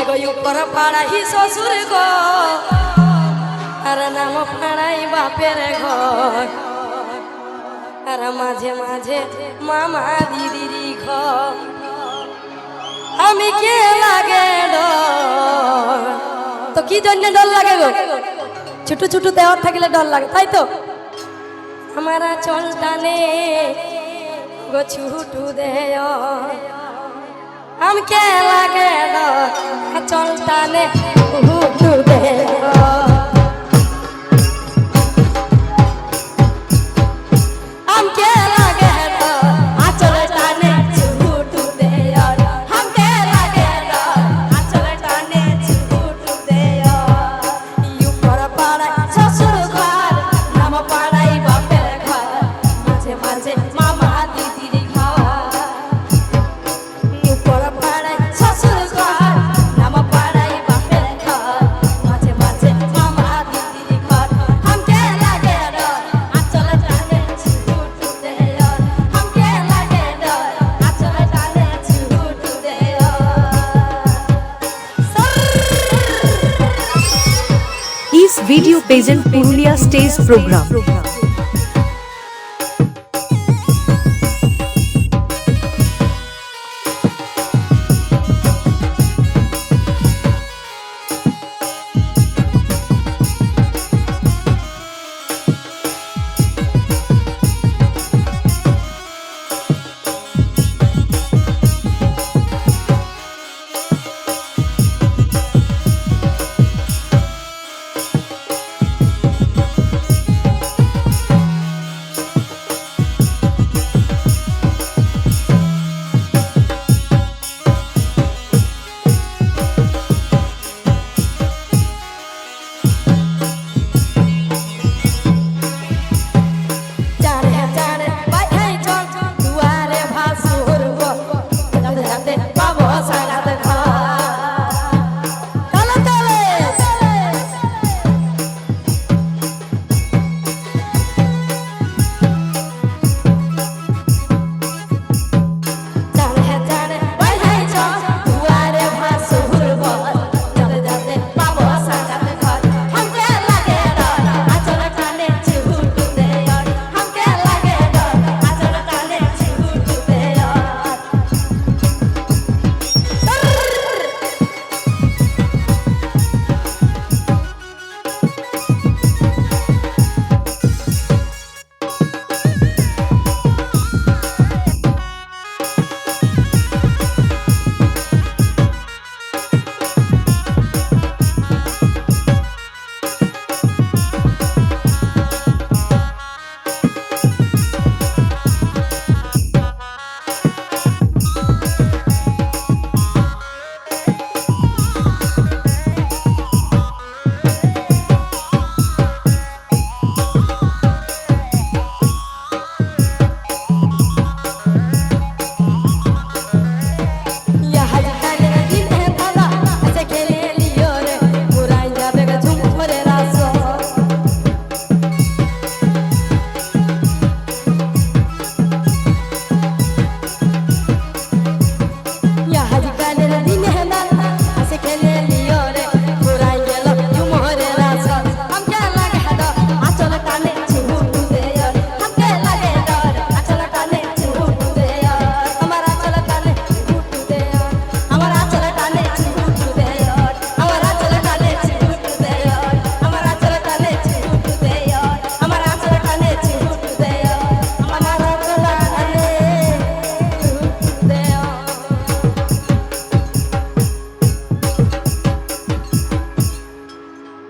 এগো পাড়াই শ্বশুর গো। আর নাম পাড়াই বাপের ঘর। আর মাঝে মাঝে মামা দিদির ঘর। আমি কে লাগে তো কি জন্য ডর লাগে গো? ছোট ছোট দেওয়ার থাকলে ডর লাগে, তাই তো? আমার চলটা নেই গো ছুটু দেয়। আমকে লাগে ডর? Video পেজেন্ট Purulia stage programme